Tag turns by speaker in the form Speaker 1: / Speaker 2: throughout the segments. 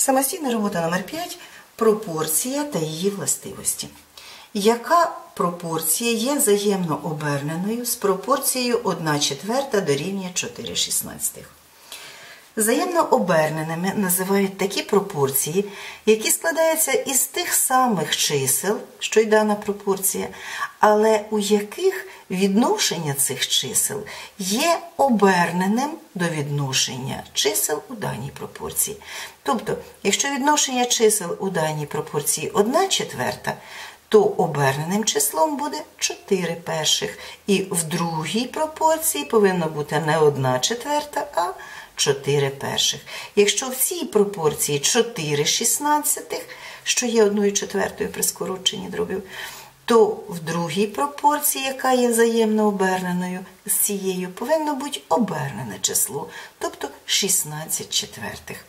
Speaker 1: Самостійна робота номер 5 пропорція та її властивості. Яка пропорція є взаємно оберненою з пропорцією 1 четверта дорівнює 4 шістнадцятих? Взаємно оберненими називають такі пропорції, які складаються із тих самих чисел, що й дана пропорція, але у яких відношення цих чисел є оберненим до відношення чисел у даній пропорції. Тобто, якщо відношення чисел у даній пропорції 1 четверта, то оберненим числом буде 4 перших. І в другій пропорції повинно бути не 1 четверта, а 4 перших. Якщо в цій пропорції 4 шістнадцятих, що є 1 четвертою при скороченні дробів, то в другій пропорції, яка є взаємно оберненою з цією, повинно бути обернене число, тобто 16 четвертих.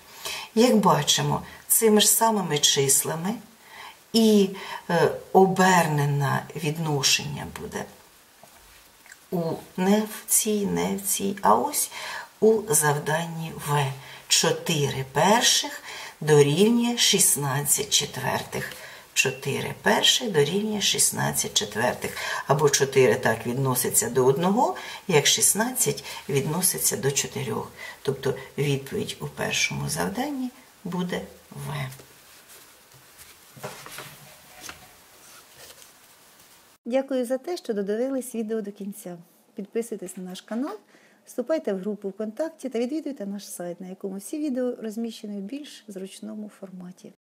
Speaker 1: Як бачимо, цими ж самими числами і е, обернене відношення буде у не в цій, не в цій, а ось у завданні В. 4 перших дорівнює 16 четвертих. 4 перших дорівнює 16 четвертих. Або 4 так відноситься до 1, як 16 відноситься до 4. Тобто відповідь у першому завданні буде В.
Speaker 2: Дякую за те, що додивились відео до кінця. Підписуйтесь на наш канал, вступайте в групу ВКонтакті та відвідуйте наш сайт, на якому всі відео розміщені в більш зручному форматі.